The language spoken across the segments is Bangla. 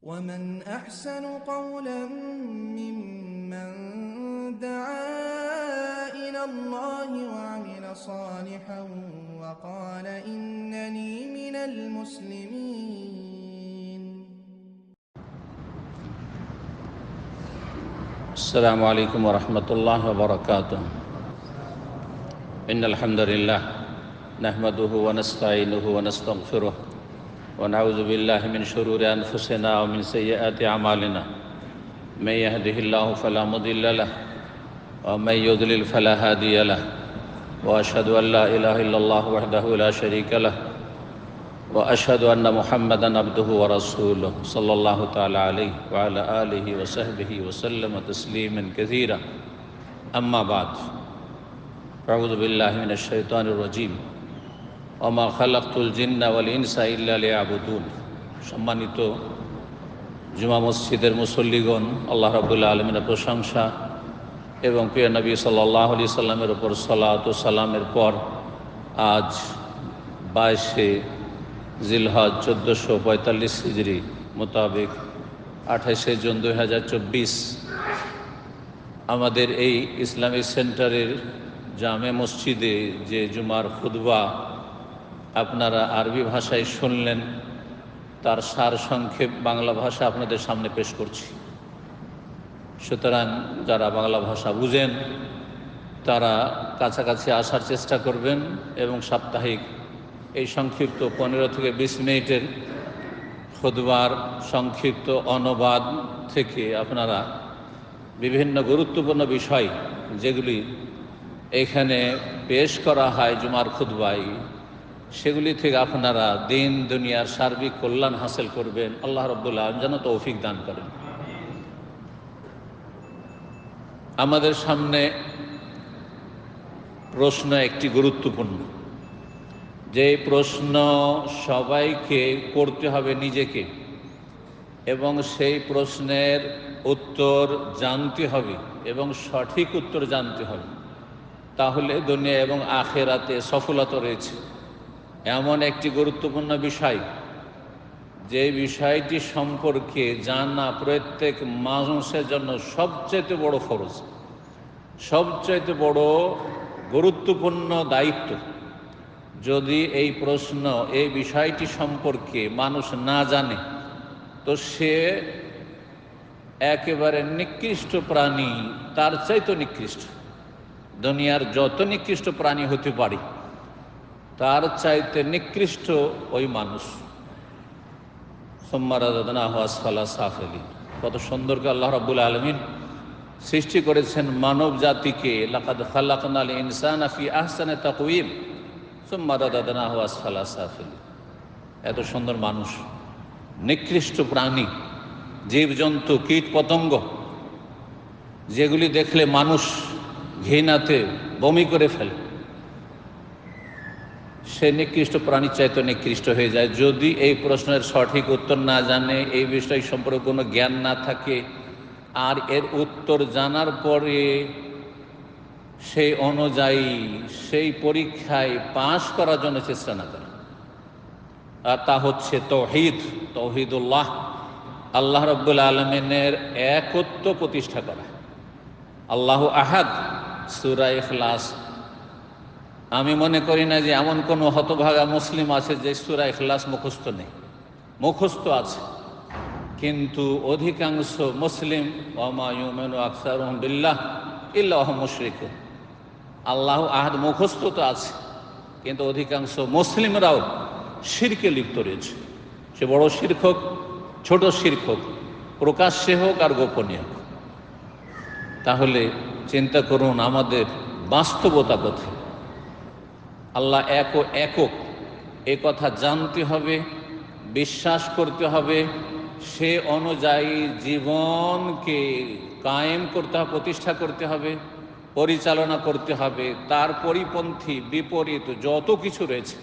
ومن أحسن قولا ممن دعا إلى الله وعمل صالحا وقال إنني من المسلمين. السلام عليكم ورحمة الله وبركاته. إن الحمد لله نحمده ونستعينه ونستغفره ونعوذ بالله من شرور أنفسنا ومن سيئات أعمالنا. من يهده الله فلا مضل له ومن يضلل فلا هادي له. وأشهد أن لا إله إلا الله وحده لا شريك له وأشهد أن محمدا عبده ورسوله صلى الله تعالى عليه وعلى آله وصحبه وسلم تسليما كثيرا. أما بعد أعوذ بالله من الشيطان الرجيم. অমা খালাকুল জিন্নাওয়াল ইনসা ইল্লা আবুদুল সম্মানিত জুমা মসজিদের মুসল্লিগণ, আল্লাহ রাবুল্লা আলমিনের প্রশংসা এবং প্রিয় নবী সাল্লাহ আলি সাল্লামের ওপর সালাত সালামের পর আজ বাইশে জিলহজ চোদ্দোশো পঁয়তাল্লিশ হিজড়ি মোতাবেক আঠাশে জুন দু হাজার চব্বিশ আমাদের এই ইসলামিক সেন্টারের জামে মসজিদে যে জুমার খুদবা আপনারা আরবি ভাষায় শুনলেন, তার সার সংক্ষেপ বাংলা ভাষা আপনাদের সামনে পেশ করছি। সুতরাং যারা বাংলা ভাষা বুঝেন, তারা কাছাকাছি আসার চেষ্টা করবেন এবং সাপ্তাহিক এই সংক্ষিপ্ত পনেরো থেকে বিশ মিনিটের খুদবার সংক্ষিপ্ত অনুবাদ থেকে আপনারা বিভিন্ন গুরুত্বপূর্ণ বিষয় যেগুলি এখানে পেশ করা হয় জুমার খুদবাই সেগুলি থেকে আপনারা দিন, দুনিয়ার সার্বিক কল্যাণ হাসিল করবেন। আল্লাহ রব্বুল্লাহ যেন তৌফিক দান করেন। আমাদের সামনে প্রশ্ন একটি গুরুত্বপূর্ণ। যে প্রশ্ন সবাইকে করতে হবে নিজেকে এবং সেই প্রশ্নের উত্তর জানতে হবে এবং সঠিক উত্তর জানতে হবে। তাহলে দুনিয়া এবং আখেরাতে সফলতা রয়েছে। এমন একটি গুরুত্বপূর্ণ বিষয়, যে বিষয়টি সম্পর্কে জানা প্রত্যেক মানুষের জন্য সবচেয়ে বড় ফরজ সবচেয়ে বড় গুরুত্বপূর্ণ দায়িত্ব। যদি এই প্রশ্ন, এই বিষয়টি সম্পর্কে মানুষ না জানে, তো সে একেবারে নিকৃষ্ট প্রাণী, তার চাইতে নিকৃষ্ট। দুনিয়ার যত নিকৃষ্ট প্রাণী হতে পারে তার চাইতে নিকৃষ্ট ওই মানুষ। সোম্মারাদনা কত সুন্দরকে আল্লাহ রাবুল আলমিন সৃষ্টি করেছেন মানব জাতিকে। এত সুন্দর মানুষ, নিকৃষ্ট প্রাণী, জীবজন্তু, কীট পতঙ্গ, যেগুলি দেখলে মানুষ ঘৃণাতে বমি করে ফেলে। সে নিকৃষ্ট প্রাণীর চাইতে নিকৃষ্ট হয়ে যায়। যদি এই প্রশ্নের সঠিক উত্তর না জানে, এই বিষয় সম্পর্কে কোনো জ্ঞান না থাকে, আর এর উত্তর জানার পরে সেই অনুযায়ী সেই পরীক্ষায় পাশ করার জন্য চেষ্টা না করে। আর তা হচ্ছে তৌহিদ, তৌহিদুল্লাহ। আল্লাহ রব্বুল আলমিনের একত্ব প্রতিষ্ঠা করা। আল্লাহ আহাদ, সুরা ইখলাস আমি মনে করি না যে এমন কোনো হতভাগা মুসলিম আছে যে সুরা ইখলাস মুখস্থ নেই। মুখস্থ আছে। কিন্তু অধিকাংশ মুসলিম ওমায়ুমেন ইল্লাহ মুশরিক আল্লাহ আহাদ মুখস্থ তো আছে, কিন্তু অধিকাংশ মুসলিমরাও শিরকে লিপ্ত রয়েছে। সে বড় শির্ক ছোট শির্ক প্রকাশ্যে হোক আর গোপনীয় তাহলে চিন্তা করুন, আমাদের বাস্তবতা কোথায়? আল্লাহ এক ও একক। এ কথা জানতে হবে, বিশ্বাস করতে হবে। সে অনুযায়ী জীবনকে কায়েম করতে হবে, প্রতিষ্ঠা করতে হবে, পরিচালনা করতে হবে। তার পরিপন্থী বিপরীত যত কিছু রয়েছে,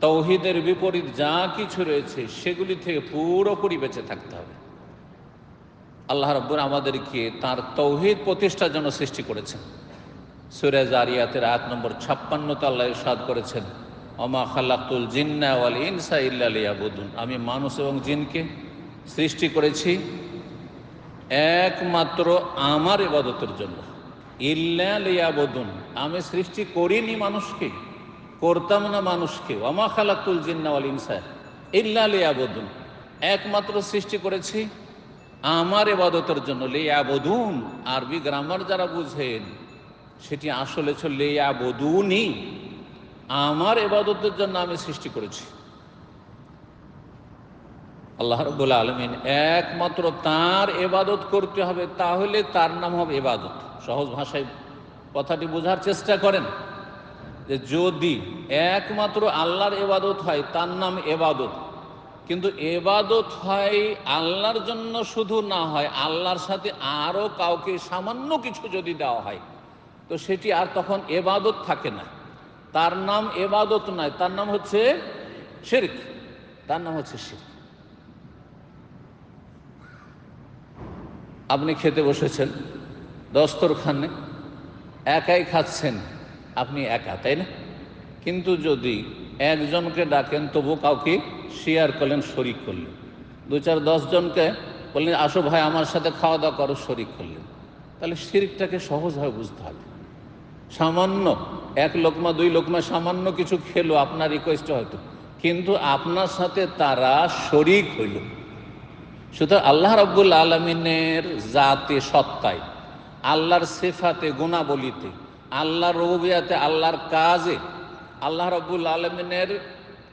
তৌহিদের বিপরীত যা কিছু রয়েছে, সেগুলি থেকে পুরোপুরি বেঁচে থাকতে হবে। আল্লাহ রব্বুর আমাদেরকে তার তৌহিদ প্রতিষ্ঠার জন্য সৃষ্টি করেছেন। সুরে জারিয়াতের আট নম্বর ছাপ্পান্ন তাল্লাহ সাদ করেছেন অমা খালাকুল জিন্না ওয়াল ইনসা ইল্লা লিয়াবুদুন। আমি মানুষ এবং জিনকে সৃষ্টি করেছি একমাত্র আমার ইবাদতের জন্য। ইল্লাবদুন আমি সৃষ্টি করিনি মানুষকে, করতাম না মানুষকে। অমা খালাকুল জিন্নাওয়াল ইনসা ইল্লাবদুন একমাত্র সৃষ্টি করেছি আমার এবাদতের জন্য। লেয়াবদুন। আরবি গ্রামার যারা বুঝেন সেটি আসলে ছিল লেয়াবদুনি আমার এবাদতের জন্য আমি সৃষ্টি করেছি। আল্লাহ রব্বুল আলমিন একমাত্র তার এবাদত করতে হবে, তাহলে তার নাম হবে এবাদত। সহজ ভাষায় কথাটি বোঝার চেষ্টা করেন যে যদি একমাত্র আল্লাহর এবাদত হয়, তার নাম এবাদত। কিন্তু এবাদত হয় আল্লাহর জন্য শুধু না হয়, আল্লাহর সাথে আরও কাউকে সামান্য কিছু যদি দেওয়া হয় তো সেটি আর তখন এবাদত থাকে না। তার নাম এবাদত নয় তার নাম হচ্ছে শির্ক। তার নাম হচ্ছে শির্ক। আপনি খেতে বসেছেন দস্তরখানে, একাই খাচ্ছেন, আপনি একা, তাই না? কিন্তু যদি একজনকে ডাকেন তবু কাউকে শেয়ার করলেন, শরিক করলেন। দু চার দশজনকে বললেন, আসো ভাই, আমার সাথে খাওয়া দাওয়া করো, শরিক করলেন। তাহলে শিরিকটাকে সহজভাবে বুঝতে হবে। সামান্য, এক লোকমা, দুই লোকমা, সামান্য কিছু খেলো, আপনার রিকোয়েস্ট হয়তো। কিন্তু আপনার সাথে তারা শরিক হইল। সুতরাং আল্লাহ রব্বুল আলমিনের জাতে, সত্তায়, আল্লাহর সেফাতে, গুণাবলিতে, আল্লাহর রবিয়াতে, আল্লাহর কাজে, আল্লাহ রব্বুল আলমিনের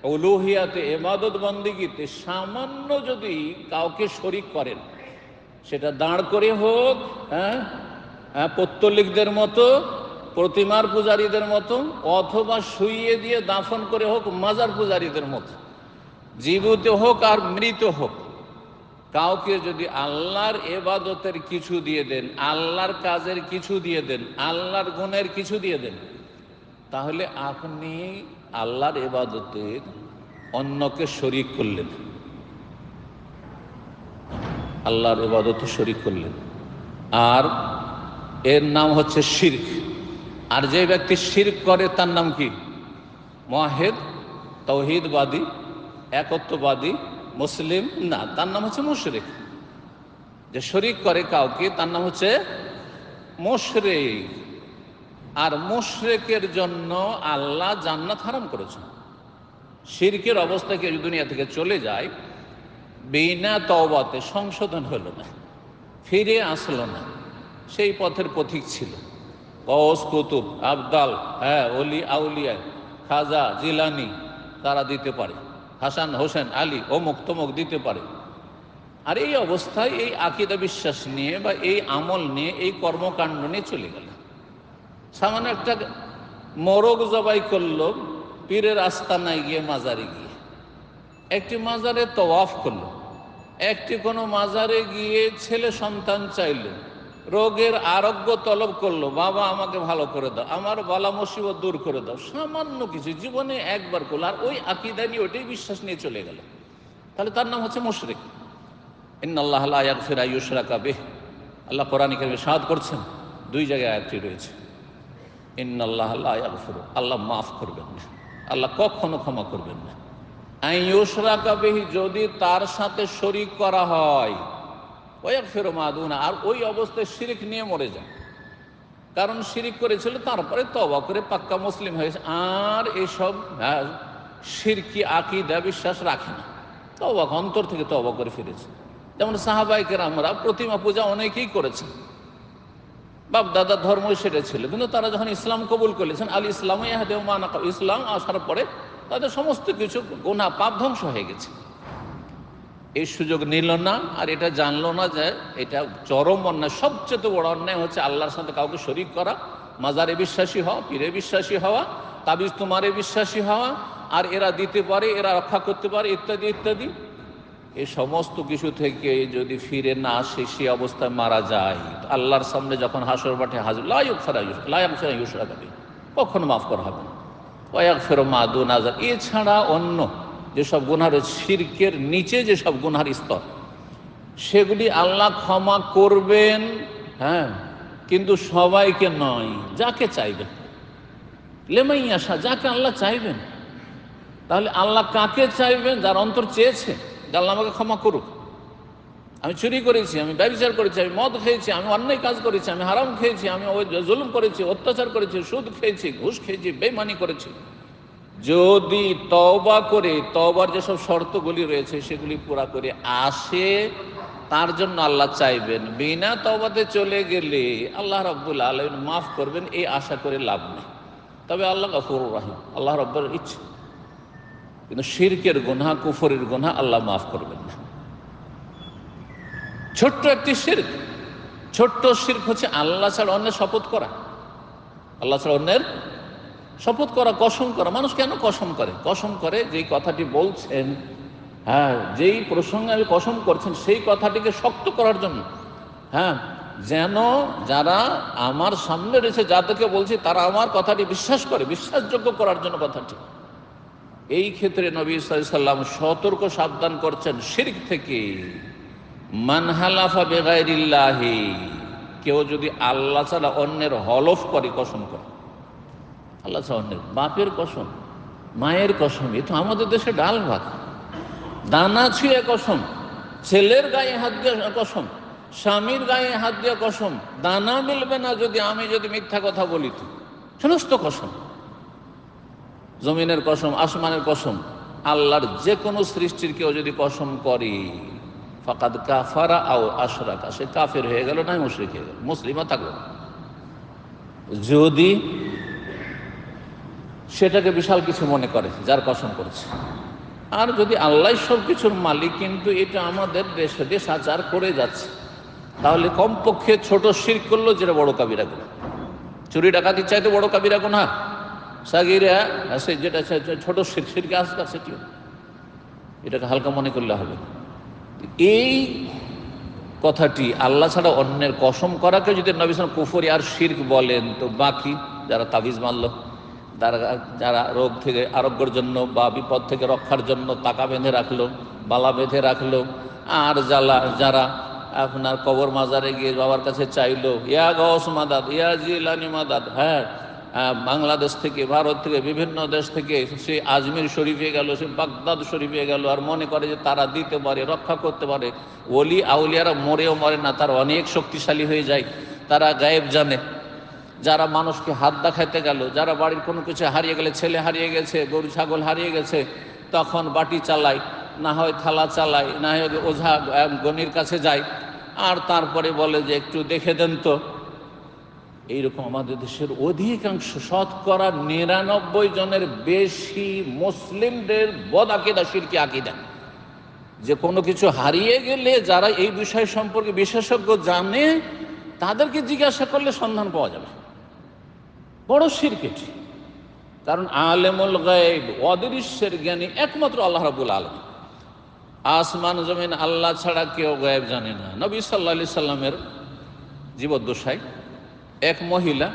অলুহিয়াতে এমাদত বন্দিগিতে সামান্য যদি কাউকে শরিক করেন, সেটা দাঁড় করে হোক হ্যাঁ হ্যাঁ পত্তলিকদের মতো প্রতিমার পূজারীদের মতো অথবা শুইয়ে দিয়ে দাফন করে হোক, মাজার পূজারীদের মতো জীবিত হোক আর মৃত হোক। কাউকে যদি আল্লাহর এবাদতের কিছু দিয়ে দেন, আল্লাহর কাজের কিছু দিয়ে দেন, আল্লাহর গুণের কিছু দিয়ে দেন, তাহলে আপনি আল্লাহর এবাদতের অন্যকে শরিক করলেন। আল্লাহর এবাদতে শরিক করলেন। আর এর নাম হচ্ছে শির্ক। আর যে ব্যক্তি শির্ক করে, তার নাম কি? মহেদ তৌহিদবাদী একত্ববাদী, মুসলিম? না, তার নাম হচ্ছে মুশরিক। যে শরিক করে কাউকে, তার নাম হচ্ছে মুশরিক। আর মুশরেকের জন্য আল্লাহ জান্নাত হারাম করেছেন। শিরকের অবস্থায় কেউ দুনিয়া থেকে চলে যায়, বিনা তওবাতে সংশোধন হলো না, ফিরে আসলো না, সেই পথের পথিক ছিল। কস কুতুব, আবদাল হ্যাঁ অলি আউলিয়া, খাজা, জিলানি, তারা দিতে পারে। হাসান, হোসেন, আলী, অমুক তমুক দিতে পারে। আর এই অবস্থায় এই আকিদা বিশ্বাস নিয়ে বা এই আমল নিয়ে, এই কর্মকাণ্ড নিয়ে চলে গেল। সামান্য একটা মরগ জবাই করল, পীরের আস্তানায় গিয়ে মাজারে গিয়ে। একটি মাজারে তওয়াফ করল। একটি কোনো মাজারে গিয়ে ছেলে সন্তান চাইলো। রোগের আরোগ্য তলব করল, বাবা আমাকে ভালো করে দাও, আমার বালা মুসিবত দূর করে দাও, সামান্য কিছু, জীবনে একবার করল, আর ওই আকিদা নিয়ে ওইটাই বিশ্বাস নিয়ে চলে গেল। তাহলে তার নাম হচ্ছে মুশরিক। ইন্নআল্লাহ ফেরা ইউসরা কাবে আল্লাহ কোরআন সাদ করছেন, দুই জায়গায় আয়াতটি রয়েছে। ইন্নআল্লাহ ফেরো আল্লাহ মাফ করবেন না, আল্লাহ কখনো ক্ষমা করবেন না। ইউসরা কাবেহি যদি তার সাথে শরিক করা হয় ওয়াক ফেরো মাদুনা আর ওই অবস্থায় শিরিক নিয়ে মরে যায় কারণ শিরিক করেছিল তারপরে তবা করে পাক্কা মুসলিম হয়েছে আর এসব হ্যাঁ, শিরকি আকিদা বিশ্বাস রাখে না। তবা অন্তর থেকে তবা করে ফিরেছে। যেমন সাহাবাইকের আমরা প্রতিমা পূজা অনেকেই করেছেন। বাপ দাদার ধর্মই সেটা ছিল কিন্তু তারা যখন ইসলাম কবুল করেছেন আলী ইসলাম ইসলাম আসার পরে তাদের সমস্ত কিছু গোনা পাপ ধ্বংস হয়ে গেছে। এই সুযোগ নিল না, আর এটা জানলো না যে এটা চরম অন্যায়। সবচেয়ে বড় অন্যায় হচ্ছে আল্লাহর সাথে কাউকে শরিক করা, মাজারে বিশ্বাসী হওয়া, পীরে বিশ্বাসী হওয়া, তাবিজ তোমারে বিশ্বাসী হওয়া, আর এরা দিতে পারে, এরা রক্ষা করতে পারে, ইত্যাদি ইত্যাদি। এই সমস্ত কিছু থেকে যদি ফিরে না আসে, সে অবস্থায় মারা যায়। আল্লাহর সামনে যখন হাসর মাঠে হাজির লায়ক ফেরা লায়ক ফেরা ইউসরা কখনো মাফ করা হবে না। কয়েক ফেরো মাদু নাজার এছাড়া অন্য যেসব গুনার শির্কের নিচে যেসব গুনার স্তর, সেগুলি আল্লাহ ক্ষমা করবেন হ্যাঁ কিন্তু সবাইকে নয়, যাকে চাইবেন। লেমাই আসা যাকে আল্লাহ চাইবেন। তাহলে আল্লাহ কাকে চাইবেন? যার অন্তর চেয়েছে যে আল্লাহ আমাকে ক্ষমা করুক। আমি চুরি করেছি, আমি ব্যবচার করেছি, আমি মদ খেয়েছি, আমি অন্যায় কাজ করেছি, আমি হারাম খেয়েছি, আমি জুলুম করেছি, অত্যাচার করেছি, সুদ খেয়েছি, ঘুষ খেয়েছি বেমানি করেছি। যদি তওবা করে, তওবার যেসব শর্তগুলি রয়েছে, সেগুলি পুরা করে আসে, তার জন্য আল্লাহ চাইবেন। বিনা তওবাতে চলে গেলে আল্লাহ রব্বুল আলমিন মাফ করবেন, এই আশা করে লাভ নেই। তবে আল্লাহ গফুর রাহিম, আল্লাহ রব্বর ইচ্ছে। কিন্তু শিরকের গুনাহ, কুফরের গুনাহ আল্লাহ মাফ করবেন না। ছোট্ট একটি শির্ক, ছোট্ট শির্ক হচ্ছে আল্লাহ ছাড়া অন্যের শপথ করা। আল্লাহ ছাড়া অন্যের শপথ করা, কসম করা। মানুষ কেন কসম করে? কসম করে যেই কথাটি বলছেন হ্যাঁ যেই প্রসঙ্গে আমি কসম করছেন, সেই কথাটিকে শক্ত করার জন্য। হ্যাঁ যেন যারা আমার সামনে রয়েছে, যাদেরকে বলছি, তারা আমার কথাটি বিশ্বাস করে, বিশ্বাসযোগ্য করার জন্য কথাটি। এই ক্ষেত্রে নবী সাল্লাম সতর্ক, সাবধান করছেন শির্ক থেকে। মানহালাফা বেগাইরিল্লাহি কেউ যদি আল্লাহ ছাড়া অন্যের হলফ করে, কসম করে। আল্লাহ অন্যের বাপের কসম, মায়ের কসম, এ তো আমাদের দেশে ডাল ভাত। দানা ছুঁয়ে কসম, ছেলের গায়ে হাত দিয়ে কসম, স্বামীর গায়ে হাত দিয়ে কসম, দানা মিলবে না যদি আমি যদি মিথ্যা কথা বলি তো। সমস্ত কসম। জমিনের কসম, আসমানের কসম, আল্লাহর যে কোনো সৃষ্টির কেউ যদি কসম করে, ফাকাদ কাফারা আও আশরাকা, সে কাফের হয়ে গেল নাই মুশরিক হয়ে গেল? মুসলিমও থাকল যদি সেটাকে বিশাল কিছু মনে করে, যার কসম করেছে। আর যদি আল্লাহ সব কিছুর মালিক, কিন্তু এটা আমাদের দেশে, দেশ আচার করে যাচ্ছে, তাহলে কমপক্ষে ছোট শির করল যেটা বড় কাবিরা গুণা। চুরি ডাকাতির চাইতে বড় কাবিরা গুণা। সাগিরা সে যেটা ছোট শির, শিরকে আসকা সেটিও এটাকে হালকা মনে করলে হবে এই কথাটি আল্লাহ ছাড়া অন্যের কসম করাকে যদি নবী কুফরি আর শির্ক বলেন, তো বাকি যারা তাবিজ মানল যারা রোগ থেকে, আরোগ্যের জন্য বা বিপদ থেকে রক্ষার জন্য টাকা বেঁধে রাখল, বালা বেঁধে রাখল, আর যারা যারা আপনার কবর মাজারে গিয়ে বাবার কাছে চাইলো, ইয়া গস মাদাদ ইয়া জিলানি মাদাদ হ্যাঁ বাংলাদেশ থেকে, ভারত থেকে, বিভিন্ন দেশ থেকে সে আজমির শরীফে গেল, সে বাগদাদ শরীফে গেল, আর মনে করে যে তারা দিতে পারে, রক্ষা করতে পারে। ওলি, আউলিয়ারা মরেও মরে না, তারা অনেক শক্তিশালী হয়ে যায়, তারা গায়েব জানে। যারা মানুষকে হাত দেখাইতে গেল, যারা বাড়ির কোনো কিছু হারিয়ে গেলে, ছেলে হারিয়ে গেছে, গরু, ছাগল হারিয়ে গেছে, তখন বাটি চালায় না হয় থালা চালায় না হয় ওঝা গণির কাছে যায়, আর তারপরে বলে যে একটু দেখে দেন তো। এইরকম আমাদের দেশের অধিকাংশ শতকরা নিরানব্বই জনের বেশি মুসলিমদের বদ আকিদা, শিরকি আকিদা। যে কোনো কিছু হারিয়ে গেলে যারা এই বিষয় সম্পর্কে বিশেষজ্ঞ জানে, তাদেরকে জিজ্ঞাসা করলে সন্ধান পাওয়া যাবে। বড় শিরকেটি কারণ আলেমুল গায়েব, অদৃশ্যের জ্ঞানী একমাত্র আল্লাহ রাবুল আলম আসমান, জমিন, আল্লাহ ছাড়া কেউ গায়েব জানে না। নবী সাল্লা সাল্লামের জীবদ্দশায় এক মহিলা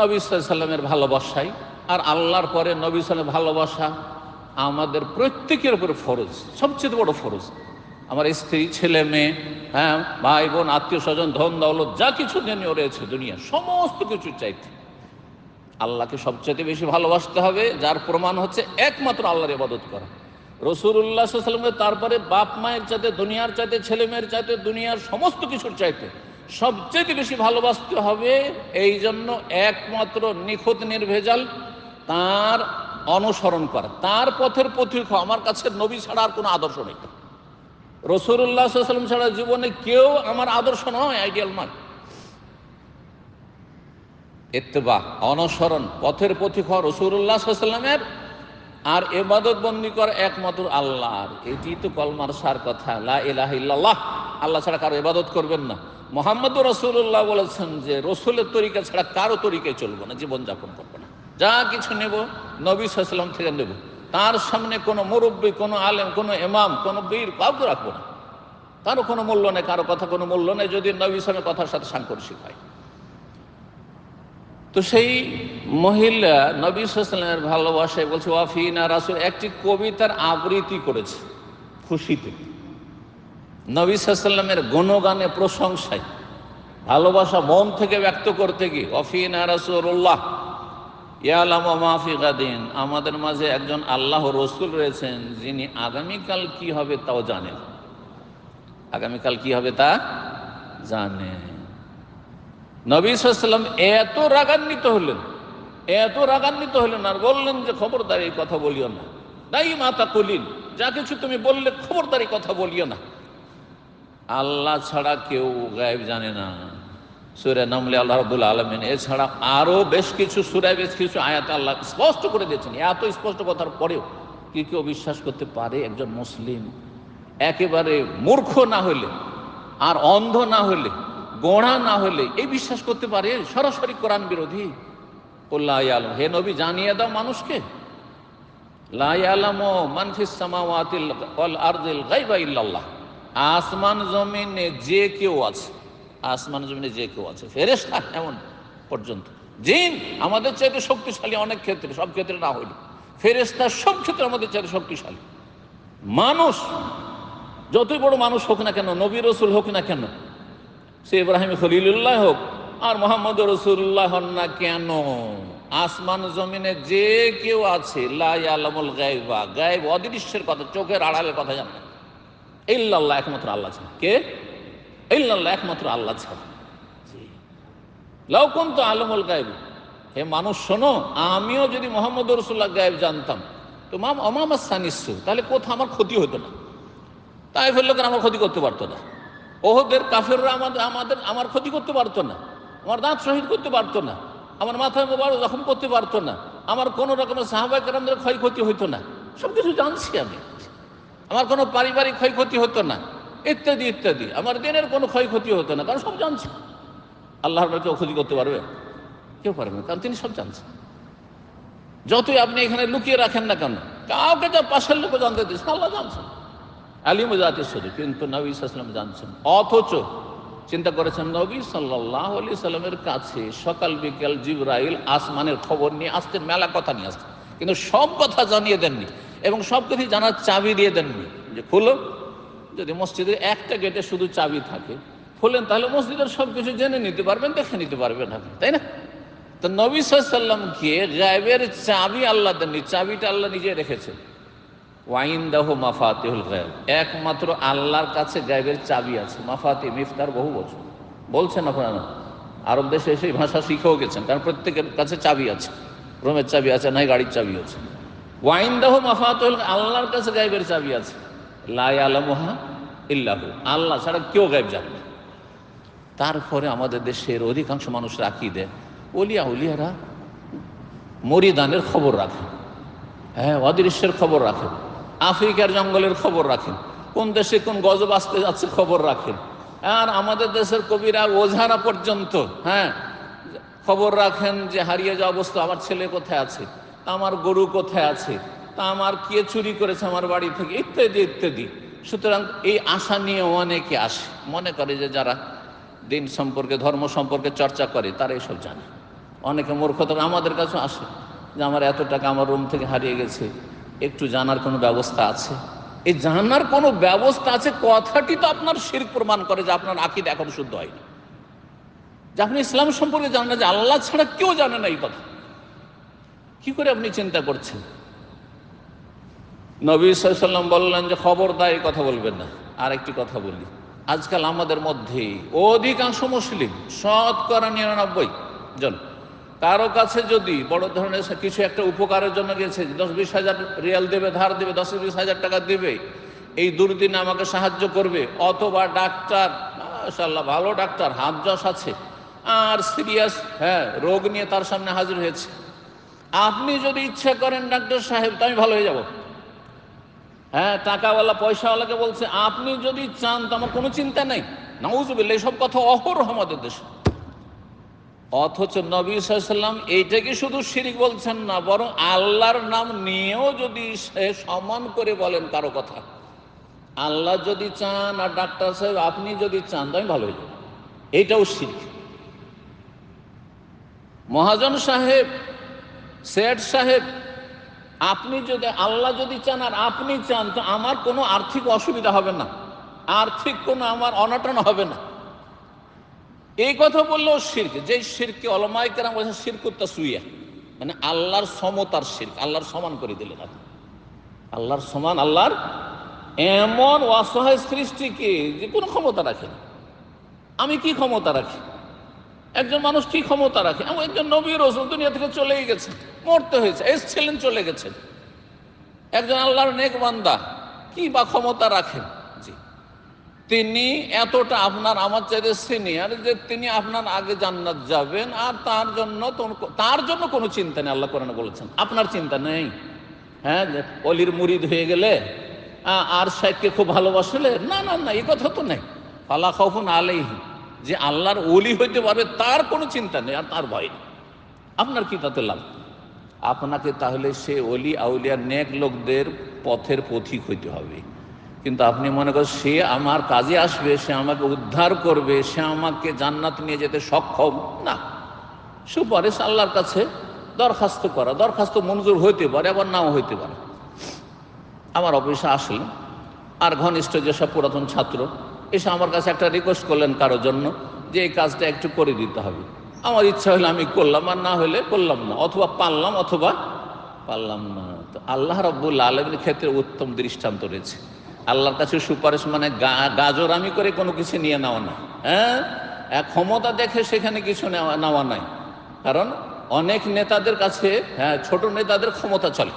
নবী সাল্লামের ভালোবাসায়, আর আল্লাহর পরে নবী সাল্লামের ভালোবাসা আমাদের প্রত্যেকের উপরে ফরজ, সবচেয়ে বড় ফরজ। আমার স্ত্রী, ছেলে, মেয়ে হ্যাঁ ভাই, বোন আত্মীয় স্বজন ধন দৌলত যা কিছু জেনে রয়েছে দুনিয়া সমস্ত কিছু চাইতে। আল্লাহকে সবচেয়ে বেশি ভালোবাসতে হবে, যার প্রমাণ হচ্ছে একমাত্র আল্লাহর ইবাদত করা। রসুল্লাহ সাল্লামের তারপরে বাপ মায়ের চাইতে, দুনিয়ার চাইতে, ছেলে মেয়ের চাইতে, দুনিয়ার সমস্ত কিছুর চাইতে সবচেয়ে বেশি ভালোবাসতে হবে, এই জন্য একমাত্র নিখুঁত, নির্ভেজাল, তার অনুসরণ করা। তার পথের পথিক। আমার কাছে নবী ছাড়া আর কোনো আদর্শ নেই। রসুল্লাহ সাল্লাম ছাড়া জীবনে কেউ আমার আদর্শ নয়, আইডিয়াল নয়। এত্তেবা অনুসরণ, পথের পথিক হওয়া রসুল্লাহ আর এবাদত বন্দি কর একমাত্র আল্লাহর। এটি তো কলমার সার কথা। লা ইলাহা ইল্লাল্লাহ। আল্লাহ ছাড়া কারও এবাদত করবেন না। মোহাম্মদ রসুল্লাহ বলেছেন যে, রসুলের তরিকা ছাড়া কারও তরিকায় চলবো না, জীবনযাপন করব না। যা কিছু নেব, নবী সাল্লাম থেকে নেব। তার সামনে কোনো মুরব্বী, কোনো আলেম, কোনো এমাম কোনো বীর কাউকে রাখব না। কারও কোনো মূল্য নেই, কারও কথা কোনো মূল্য নেই, যদি নবী সালামের কথার সাথে সাংকর্ষিক হয়। তো সেই মহিলা নবী সাল্লামের ভালোবাসায় বলছে, ওয়াফিনা রাসুল, একটি কবিতার আবৃত্তি করেছে খুশিতে। নবী সাল্লামের গণগানে, প্রশংসায়, ভালোবাসা মন থেকে ব্যক্ত করতে গিয়ে অফিনা রাসুল্লাহ ইয়ালাম আমাদের মাঝে একজন আল্লাহ রসুল রয়েছেন, যিনি আগামীকাল কি হবে তাও জানেন। আগামীকাল কি হবে তা জানে নবী সাল্লাম এত রাগান্বিত হলেন, এত রাগান্বিত হলেন আর বললেন যে খবরদার এই কথা বলিও না। নাই মাতা কলিন, যা কিছু তুমি বললে খবরদার কথা বলিও না। আল্লাহ ছাড়া কেউ গায়েব জানে না। সুরে নামলে আল্লাহ রবুল আলমিন, এছাড়া আরও বেশ কিছু সুরায় বেশ কিছু আয়াত আল্লাহ স্পষ্ট করে দিয়েছেন। এত স্পষ্ট কথার পরেও কি কেউ বিশ্বাস করতে পারে একজন মুসলিম? একেবারে মূর্খ না হলে, আর অন্ধ না হলে গোড়া না হলে, এই বিশ্বাস করতে পারে, সরাসরি কোরআন বিরোধী। কল্লাহ আলম হে নবী, জানিয়ে দাও মানুষকে। আসমান, জমিনে যে কেউ আছে, আসমান, জমিনে যে কেউ আছে, ফেরেশতা এমন পর্যন্ত। জিন আমাদের চাইতে শক্তিশালী অনেক ক্ষেত্রে, সব ক্ষেত্রে না হইল। ফেরেশতা সব ক্ষেত্রে আমাদের চাইতে শক্তিশালী। মানুষ, যতই বড় মানুষ হোক না কেন, নবী রসুল হোক না কেন সে ইব্রাহিম খলিলুল্লাহ হোক আর মোহাম্মদ রসুল্লাহ হন না কেন? আসমান জমিনে যে কেউ আছে লাই আলমুল গাইবা গায়েব অদৃশ্যের কথা চোখের আড়ালের কথা জানে ইল্লাল্লাহ একমাত্র আল্লাহ ছাড়া। কে? ইল্লাল্লাহ একমাত্র আল্লাহ ছাড়া। লৌকন তো আলমুল গায়েব। হে মানুষ শোনো আমিও যদি মোহাম্মদ রসুল্লাহ গায়েব জানতাম তো মাম অমামার সানিস্য তাহলে কোথাও আমার ক্ষতি হতো না। তাই ফেলল আমার ক্ষতি করতে পারতো না। ওহদের কাফেররা আমাদের আমাদের আমার ক্ষতি করতে পারতো না। আমার দাঁত শহীদ করতে পারতো না। আমার মাথায় মোবাইল জখম করতে পারতো না। আমার কোনো রকমের সাহাবাই কেরামদের ক্ষয়ক্ষতি হতো না। সব কিছু জানছি আমি। আমার কোনো পারিবারিক ক্ষয়ক্ষতি হতো না। ইত্যাদি ইত্যাদি। আমার দিনের কোনো ক্ষয়ক্ষতি হতো না, কারণ সব জানছি। আল্লাহর কেউ ক্ষতি করতে পারবে? কেউ পারবে না, কারণ তিনি সব জানছেন। যতই আপনি এখানে লুকিয়ে রাখেন না কেন, কাউকে যা পাশের লোক জানতে দিচ্ছেন আল্লাহ জানছেন। আলিম জাতির শুধু কিন্তু নবী সাল্লাম জানছেন। অথচ চিন্তা করেছেন নবী সাল্লাহ আলি সাল্লামের কাছে সকাল, বিকাল, জিব্রাইল, আসমানের খবর নিয়ে আসতেন, মেলা কথা নিয়ে আসতেন। কিন্তু সব কথা জানিয়ে দেননি এবং সব কিছুই জানার চাবি দিয়ে দেননি। যে খুলো, যদি মসজিদের একটা গেটে শুধু চাবি থাকে, খুলেন, তাহলে মসজিদের সব কিছু জেনে নিতে পারবেন, দেখে নিতে পারবেন আপনি, তাই না? তো নবী সাল্লামকে গায়েবের চাবি আল্লাহ দেননি, চাবিটা আল্লাহ নিজে রেখেছেন। ওয়াইন দাহ মাফাতিহুল গায়েব। একমাত্র আল্লাহর কাছে গায়েবের চাবি আছে। মাফাতি, মিফতার বহু বছর। বলছেন আপনারা, আরব দেশে এসে ভাষা শিখেও গেছেন, কারণ প্রত্যেকের কাছে চাবি আছে। রোমের চাবি আছে, নাই গাড়ির চাবি আছে। ওয়াইন দাহ মাফাতুল আল্লাহর কাছে গায়েবের চাবি আছে। লাই আলমহা ইল্লাহু, আল্লাহ ছাড়া কেউ গায়েব জানে তারপরে আমাদের দেশের অধিকাংশ মানুষ রাখি দেয়। অলিয়া উলিয়ারা মরিদানের খবর রাখেন হ্যাঁ অদৃশ্যের খবর রাখেন আফ্রিকার জঙ্গলের খবর রাখেন। কোন দেশে কোন গজব আসতে যাচ্ছে খবর রাখেন। আর আমাদের দেশের কবিরা ওঝারা পর্যন্ত হ্যাঁ খবর রাখেন যে হারিয়ে যাওয়া বস্তু, আমার ছেলে কোথায় আছে? আমার গরু কোথায় আছে? তা আমার কে চুরি করেছে আমার বাড়ি থেকে? ইত্যাদি ইত্যাদি। সুতরাং এই আশা নিয়ে অনেকে আসে। মনে করে যে যারা দিন সম্পর্কে, ধর্ম সম্পর্কে চর্চা করে তারা এসব জানে। অনেকে মূর্খতা, আমাদের কাছে আসে যে আমার এত টাকা আমার রুম থেকে হারিয়ে গেছে। একটু জানার কোনো ব্যবস্থা আছে? এই জানার কোনো ব্যবস্থা আছে? কথাটি তো আপনার শির প্রমাণ করে যে আপনার আকিদ এখন শুদ্ধ হয়নি। যে আপনি ইসলাম সম্পর্কে জানেন না, যে আল্লাহ ছাড়া কেউ জানে না এই কথা। কি করে আপনি চিন্তা করছেন? নবী সাল্লাম বললেন যে খবরদার এই কথা বলবেন না। আর একটি কথা বলি। আজকাল আমাদের মধ্যে অধিকাংশ মুসলিম শতকরা নিরানব্বই জন। কারও কাছে যদি বড় ধরনের কিছু একটা উপকারের জন্য গেছে, দশ বিশ হাজার রিয়াল দেবে, ধার দেবে, দশ বিশ হাজার টাকা দেবে, এই দুর্দিনে আমাকে সাহায্য করবে, অথবা ডাক্তার মাশাল্লাহ ভালো ডাক্তার, হাত যশ আছে, আর সিরিয়াস হ্যাঁ রোগ নিয়ে তার সামনে হাজির হয়েছে। আপনি যদি ইচ্ছা করেন ডাক্তার সাহেব, তো আমি ভালো হয়ে যাব। হ্যাঁ টাকাওয়ালা, পয়সাওয়ালাকে বলছে, আপনি যদি চান, তো আমার কোনো চিন্তা নেই। নাউজুবিল্লা এইসব কথা অহরহ আমাদের দেশে। অথচ নবী সাল্লাম এইটাকে শুধু শিরিক বলছেন না, বরং আল্লাহর নাম নিয়েও যদি সে সম্মান করে বলেন কারও কথা। আল্লাহ যদি চান আর ডাক্তার সাহেব, আপনি যদি চান তো আমি ভালো যাব এইটাও শিরিক। মহাজন সাহেব শেঠ সাহেব, আপনি যদি, আল্লাহ যদি চান আর আপনি চান, তো আমার কোনো আর্থিক অসুবিধা হবে না। আর্থিক কোনো আমার অনটন হবে না। এই কথা বললেও শির্ক। যে শিরকে অলমায় কেরাম বলছে শিরকুত্তা সুইয়া মানে আল্লাহর সমতার শির্ক, আল্লাহর সমান করে দিলেন আপনি। আল্লাহর সমান, আল্লাহর এমন অসহায় সৃষ্টিকে যে কোনো ক্ষমতা রাখে আমি কি ক্ষমতা রাখি? একজন মানুষ কি ক্ষমতা রাখে? এমন একজন নবী রসুল দুনিয়া থেকে চলেই গেছে মরতে হয়েছে, এসছিলেন, চলে গেছেন। একজন আল্লাহর নেক বান্দা, কি বা ক্ষমতা রাখেন? তিনি এতটা আপনার, আমার চাইতে সিনিয়র যে তিনি আপনার আগে জান্নাত যাবেন আর তার জন্য তার জন্য কোনো চিন্তা নেই, আল্লাহ কোরআনে বলেছেন। আপনার চিন্তা নেই। হ্যাঁ অলির মুরিদ হয়ে গেলে আর শেখকে খুব ভালোবাসলে, না না না, এই কথা তো নেই। ফালা খফুন আলাইহি যে আল্লাহর অলি হইতে পারবে তার কোনো চিন্তা নেই, আর তার ভয় আপনার কি তাতে লাভ? আপনাকে তাহলে সে অলি আউলিয়া, নেক লোকদের পথের পথিক হইতে হবে। কিন্তু আপনি মনে করেন সে আমার কাজে আসবে, সে আমাকে উদ্ধার করবে, সে আমাকে জান্নাত নিয়ে যেতে সক্ষম? না। সুপারিশ আল্লাহর কাছে দরখাস্ত করা। দরখাস্ত মঞ্জুর হইতে পারে, আবার নাও হইতে পারে। আমার অফিসে আসলেন। আর ঘনিষ্ঠ যেসব পুরাতন ছাত্র, এসে আমার কাছে একটা রিকোয়েস্ট করলেন কারোর জন্য, যে এই কাজটা একটু করে দিতে হবে। আমার ইচ্ছা হলে আমি করলাম, আর না হলে করলাম না। অথবা পারলাম অথবা পারলাম না। তো আল্লাহ রব্বুল আলমের ক্ষেত্রে উত্তম দৃষ্টান্ত রয়েছে। আল্লাহর কাছে সুপারিশ মানে গাজর আমি করে কোনো কিছু নিয়ে নেওয়া না হ্যাঁ? ক্ষমতা দেখে সেখানে কিছু নেওয়া নেওয়া নাই। কারণ অনেক নেতাদের কাছে হ্যাঁ ছোট নেতাদের ক্ষমতা চলে,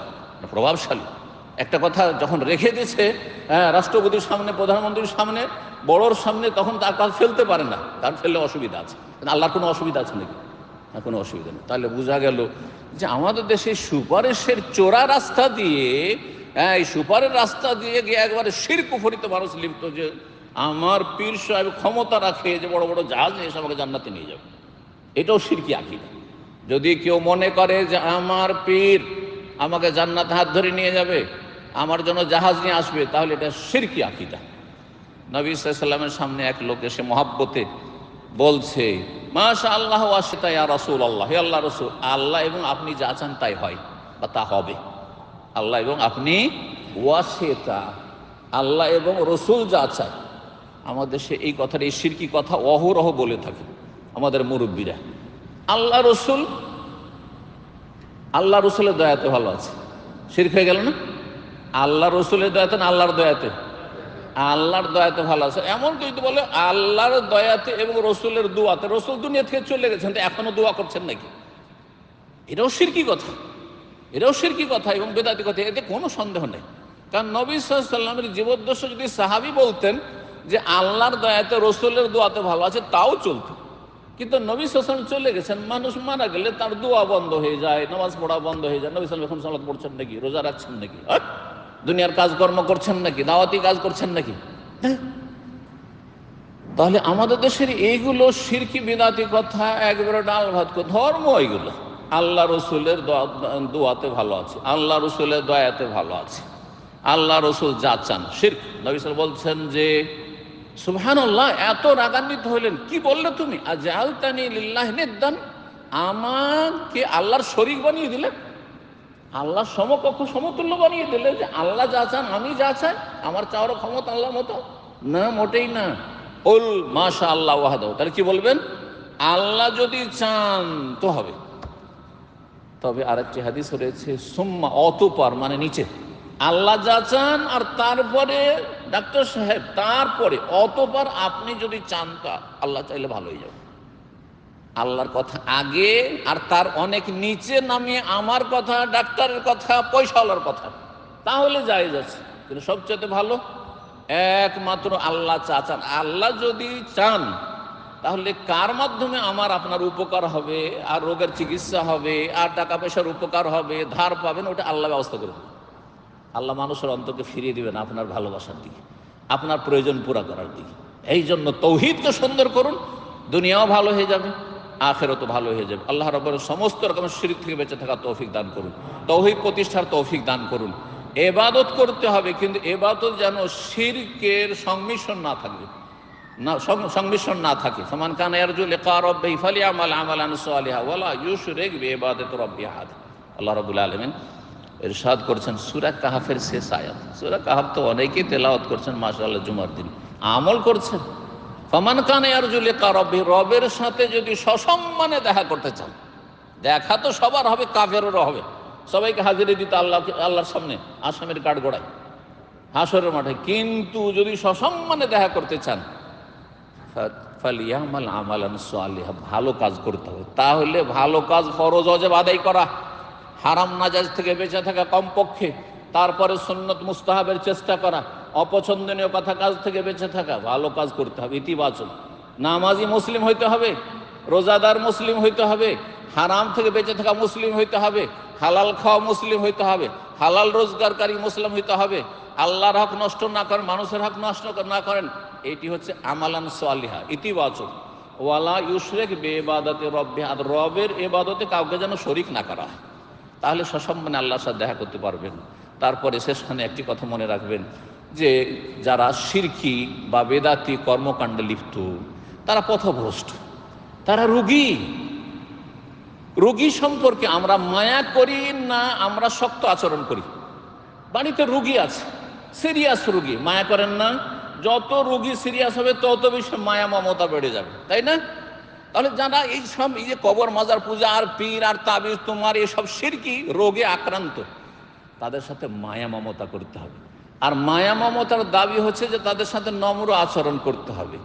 প্রভাবশালী। একটা কথা যখন রেখে দিয়েছে হ্যাঁ রাষ্ট্রপতির সামনে, প্রধানমন্ত্রীর সামনে, বড়োর সামনে, তখন তার কাজ ফেলতে পারে না। তার ফেললে অসুবিধা আছে। আল্লাহর কোনো অসুবিধা আছে নাকি? না কোনো অসুবিধা নেই। তাহলে বোঝা গেল যে আমাদের দেশে সুপারিশের চোরা রাস্তা দিয়ে হ্যাঁ এই সুপারের রাস্তা দিয়ে গিয়ে একবারে শির কুফরিত মানুষ লিপ্ত যে আমার পীর সাহেব ক্ষমতা রাখে যে বড় বড় জাহাজ নিয়ে এসে আমাকে জান্নাতে নিয়ে যাবে। এটাও সিরকি আকিদা। যদি কেউ মনে করে যে আমার পীর আমাকে জান্নাত হাত ধরে নিয়ে যাবে, আমার জন্য জাহাজ নিয়ে আসবে, তাহলে এটা সিরকি আকিদা। নবী সাল্লামের সামনে এক লোক এসে মহাব্বতে বলছে মাশা আল্লাহ আসে তাই আর রাসূল আল্লাহ হে আল্লাহ রসুল, আল্লাহ এবং আপনি যা চান তাই হয় বা তা হবে। আল্লাহ এবং আপনি ওয়াসেতা। আল্লাহ এবং রসুল যা চায়। আমাদের দেশে এই কথার এই সিরকি কথা অহরহ বলে থাকে আমাদের মুরব্বীরা। আল্লাহ রসুল, আল্লাহ রসুলের দয়াতে ভালো আছে। শিরক হয়ে গেল না? আল্লাহ রসুলের দয়াতে না আল্লাহর দয়াতে? আল্লাহর দয়াতে ভালো আছে। এমন কিন্তু বলে আল্লাহর দয়াতে এবং রসুলের দোয়াতে, রসুল দুনিয়া থেকে চলে গেছেন এখনও দোয়া করছেন নাকি? এটাও সিরকি কথা। এটাও সিরকি কথা এবং বেদাতি কথা, এতে কোনো সন্দেহ নেই। কারণ নবী সাল্লামের জীবদ্দস্য যদি সাহাবি বলতেন যে আল্লাহর দয়াতে, রসুলের দোয়াতে ভালো আছে, তাও চলতো। কিন্তু নবী সাল্লাম চলে গেছেন, মানুষ মারা গেলে তার দোয়া বন্ধ হয়ে যায়, নামাজ পড়া বন্ধ হয়ে যায়। নবী সাল্লাম এখন সালাদ পড়ছেন নাকি? রোজা রাখছেন নাকি? আহ! দুনিয়ার কাজকর্ম করছেন নাকি? দাওয়াতি কাজ করছেন নাকি? হ্যাঁ? তাহলে আমাদের দেশের এইগুলো সিরকি, বিদাতি কথা, একবারে ডাল ভাত ধর্ম এইগুলো। আল্লাহ রসুলের দোয়া- দোয়াতে ভালো আছে। আল্লাহ রসুলের দয়াতে ভালো আছে। আল্লাহ রসুল যা চান, শির্ক। নবিসাল বলছেন যে, সুবহানাল্লাহ, এত রাগান্বিত হইলেন, কি বললে তুমি? আজাল তানি লিল্লাহ নিদান আমাকে আল্লাহর শরিক বানিয়ে দিলে? আল্লাহ সমকক্ষ, সমতুল্য বানিয়ে দিলে যে, আল্লাহ যা চান, আমি যা চাই, আমার চাওয়ার ক্ষমতা আল্লাহর মতো? না, মোটেই না। ওল মাশা আল্লাহ ওয়াহাদাও তাহলে কি বলবেন? আল্লাহ যদি চান, তো হবে। তবে আর আরেকটি হাদিস রয়েছে, সুম্মা অতপর মানে নিচে। আল্লাহ যা চান আর তারপরে ডাক্তার সাহেব, তারপরে অতপর আপনি যদি চান তা আল্লাহ চাইলে ভালো হয়ে যাবে। আল্লাহর কথা আগে আর তার অনেক নিচে নামিয়ে আমার কথা, ডাক্তারের কথা, পয়সাওয়ালার কথা, তাহলে যায় যাচ্ছে কিন্তু সবচেয়ে ভালো, একমাত্র আল্লাহ চা চান। আল্লাহ যদি চান তাহলে কার মাধ্যমে আমার আপনার উপকার হবে? আর রোগের চিকিৎসা হবে, আর টাকা পয়সার উপকার হবে, ধার পাবেন, ওটা আল্লাহ ব্যবস্থা করে আল্লাহ মানুষের অন্তকে ফিরিয়ে দিবেন আপনার ভালোবাসার দিকে, আপনার প্রয়োজন পুরা করার দিকে। এই জন্য তৌহিদকে সুন্দর করুন, দুনিয়াও ভালো হয়ে যাবে আখেরও ভালো হয়ে যাবে। আল্লাহ রব্বর সমস্ত রকমের শিরিক থেকে বেঁচে থাকা তৌফিক দান করুন, তৌহিদ প্রতিষ্ঠার তৌফিক দান করুন। এবাদত করতে হবে, কিন্তু এবাদত যেন শিরকের সংমিশ্রণ না থাকবে। না সংমিশ্রণ না থাকে। সমান কান ইয়ারজু লিকা রাব্বিহি ফালিয়ামাল আমালান সালিহা ওয়ালা ইউশরিক বিইবাদাতি রাব্বি আহাদ। আল্লাহ রাব্বুল আলামিন ইরশাদ করেছেন সূরা কাহাফের শেষ আয়াত। সূরা কাহাফ তো অনেকেই তেলাওয়াত করছেন, মাশাআল্লাহ জুমার দিন। আমল করছেন। ফমান কান ইয়ারজু লিকা রাব্বিহি, রবের সাথে যদি সসম্মানে দেখা করতে চান, দেখা তো সবার হবে, কাফেরেরও হবে। সবাইকে হাজিরে দিতে আল্লাহ আল্লাহর সামনে আসামের কাঠগড়ায় হাসরের মাঠে। কিন্তু যদি সসম্মানে দেখা করতে চান ভালো কাজ করতে হবে। তাহলে ভালো কাজ ফরজ অজেব আদায় করা। হারাম নাজাজ থেকে বেঁচে থাকা কমপক্ষে। তারপরে সুন্নত মুস্তাহাবের চেষ্টা করা। অপছন্দনীয় কথা কাজ থেকে বেঁচে থাকা, ভালো কাজ করতে হবে। ইতিবাচক। নামাজি মুসলিম হইতে হবে, রোজাদার মুসলিম হইতে হবে, হারাম থেকে বেঁচে থাকা মুসলিম হইতে হবে, হালাল খাওয়া মুসলিম হইতে হবে, হালাল রোজগারকারী মুসলিম হইতে হবে। আল্লাহর হক নষ্ট না করেন, মানুষের হক নষ্ট না করেন। এটি হচ্ছে আমালান সালিহা, ইতিবাচক। ওয়ালা ইউশরেক বে এবাদতে রব্বে আর রবের এবাদতে কাউকে যেন শরিক না করা তাহলে সসম্মানে আল্লাহর সাথে দেখা করতে পারবেন। তারপরে শেষখানে একটি কথা মনে রাখবেন, যে যারা শিরকি বা বেদাতি কর্মকাণ্ডে লিপ্ত, তারা পথভ্রষ্ট, তারা রুগী। রুগী সম্পর্কে আমরা মায়া করি না, আমরা শক্ত আচরণ করি। বাড়িতে রুগী আছে, সিরিয়াস রুগী, মায়া করেন না। যত রোগী সিরিয়াস হবে, তত বেশি মায়া, মমতা বেড়ে যাবে। তাই না? তাহলে যারা এই সব, এই যে কবর, মাজার পূজা, আর পীর, আর তাবিজ, তোমার এসব সিরকি রোগে আক্রান্ত, তাদের সাথে মায়া, মমতা করতে হবে। আর মায়া, মমতার দাবি হচ্ছে যে তাদের সাথে নম্র আচরণ করতে হবে।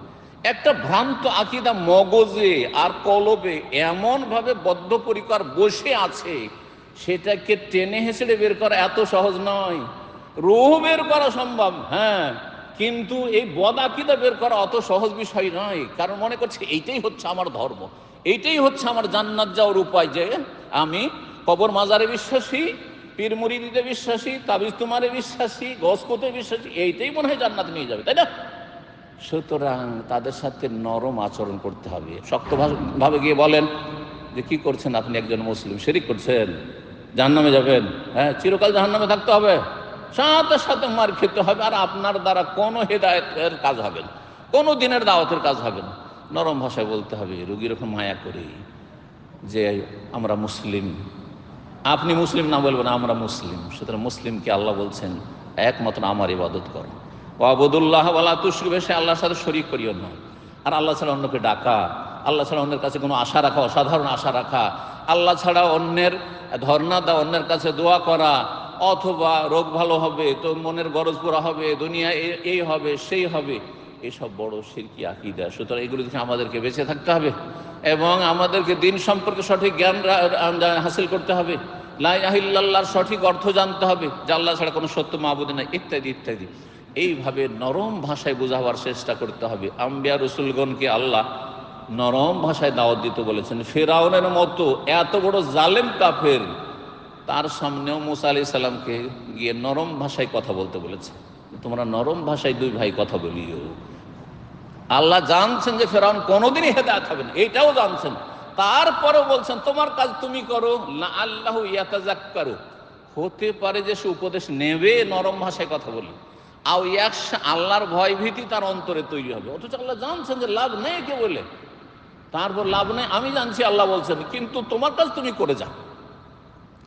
একটা ভ্রান্ত আকিদা মগজে আর কলবে এমনভাবে বদ্ধপরিকর বসে আছে, সেটাকে টেনে হেসড়ে বের করা এত সহজ নয়। রোহ বের করা সম্ভব হ্যাঁ। কিন্তু এই বদ আকিদা বের করা অত সহজ বিষয় নয়, কারণ মনে করছে এইটাই হচ্ছে আমার ধর্ম। এইটাই হচ্ছে আমার জান্নাত যাওয়ার উপায় যে আমি কবর মাজারে বিশ্বাসী, পীর মুরিদিতে বিশ্বাসী, তাবিজ তুমারে বিশ্বাসী গসকুতে বিশ্বাসী, এইটাই মনে হয় জান্নাত নিয়ে যাবে, তাই না? সুতরাং তাদের সাথে নরম আচরণ করতে হবে। শক্ত ভাবে গিয়ে বলেন যে, কি করছেন আপনি একজন মুসলিম? শিরিক করছেন? জাহান্নামে যাবেন? হ্যাঁ চিরকাল জাহান্নামে থাকতে হবে। সাথে সাথে মার খেতে হবে, আর আপনার দ্বারা কোনো হেদায়তের কাজ হবে না, কোনো দিনের দাওয়াতের কাজ হবে না। নরম ভাষায় বলতে হবে রুগীর ওখানে মায়া করে যে আমরা মুসলিম। আপনি মুসলিম না বলবেন, আমরা মুসলিম। সুতরাং মুসলিমকে আল্লাহ বলছেন, একমাত্র আমার ইবাদত করো। ওয়াবুদুল্লাহ ওয়ালা তুশ্রী বেশে আল্লাহর সাথে শরিক করিও না। আর আল্লাহ ছাড়া অন্যকে ডাকা, আল্লাহ ছাড়া অন্যের কাছে কোনো আশা রাখা, অসাধারণ আশা রাখা, আল্লাহ ছাড়া অন্যের ধর্ণা দেওয়া, অন্যের কাছে দোয়া করা অথবা রোগ ভালো হবে, তো মনের গরজ পুরা হবে, দুনিয়া এই হবে, সেই হবে। এসব বড় শিরকি আকিদা। সুতরাং এগুলো থেকে আমাদেরকে বেঁচে থাকতে হবে এবং আমাদেরকে দিন সম্পর্কে সঠিক জ্ঞান হাসিল করতে হবে। লাই লাহিল্লাহর সঠিক অর্থ জানতে হবে যে আল্লাহ ছাড়া কোনো সত্য মাহবুদ নাই, ইত্যাদি ইত্যাদি। এইভাবে নরম ভাষায় বোঝাবার চেষ্টা করতে হবে। আম্বিয়া রসুলগণকে আল্লাহ নরম ভাষায় দাওয়াত দিতে বলেছেন, ফেরাউনের মতো এত বড় জালেম কাফের তার সামনেও মুসা আলি সাল্লামকে গিয়ে নরম ভাষায় কথা বলতে বলেছে। তোমরা নরম ভাষায় দুই ভাই কথা বলিও। আল্লাহ জানছেন যে ফেরাউন কোনোদিনই হেদায়ত হবে না এটাও জানছেন। তারপরেও বলছেন, তোমার কাজ তুমি করো, না আল্লাহ ইয়াতাজাক করো হতে পারে যে সে উপদেশ নেবে, নরম ভাষায় কথা বলি। আও এক আল্লাহর ভয় ভীতি তার অন্তরে তৈরি হবে। অথচ আল্লাহ জানছেন যে লাভ নেই কে বলে? তারপর লাভ নেই, আমি জানছি আল্লাহ বলছেন, কিন্তু তোমার কাজ তুমি করে যাও।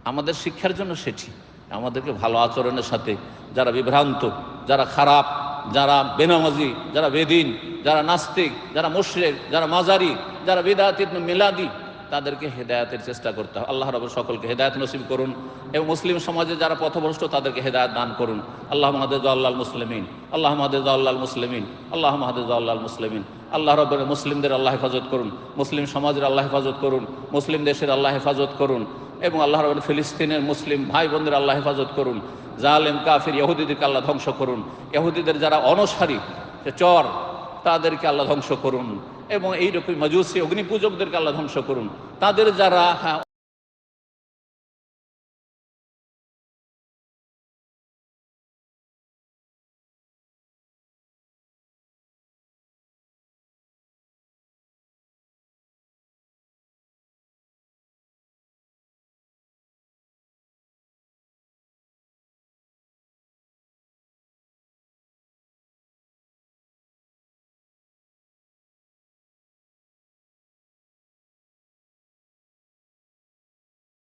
আমাদের শিক্ষার জন্য সেটি। আমাদেরকে ভালো আচরণের সাথে যারা বিভ্রান্ত, যারা খারাপ, যারা বেনামাজি, যারা বেদিন, যারা নাস্তিক, যারা মুশরেক, যারা মাজারি, যারা বেদাত মিলাদি, তাদেরকে হেদায়াতের চেষ্টা করতে হবে। আল্লাহ রব সকলকে হেদায়ত নসিব করুন এবং মুসলিম সমাজে যারা পথভ্রষ্ট, তাদেরকে হেদায়ত দান করুন। আল্লাহ মাহাদেজ আল্লাহ মুসলিমিন, আল্লাহ মাহাদেজ আল্লাহ মুসলিমিন, আল্লাহ মাহাদেজ আল্লাহ মুসলিমিন। আল্লাহ রবের মুসলিমদের আল্লাহ হেফাজত করুন। মুসলিম সমাজের আল্লাহ হেফাজত করুন। মুসলিম দেশের আল্লাহ হেফাজত করুন। এবং আল্লাহ রবেন ফিলিস্তিনের মুসলিম ভাই বোনদের আল্লাহ হেফাজত করুন, জালেম, কাফির, ইহুদিদেরকে আল্লাহ ধ্বংস করুন, ইহুদিদের যারা অনসারী চর, তাদেরকে আল্লাহ ধ্বংস করুন এবং এইরকম মজুসি, অগ্নিপূজকদেরকে আল্লাহ ধ্বংস করুন। তাদের যারা হ্যাঁ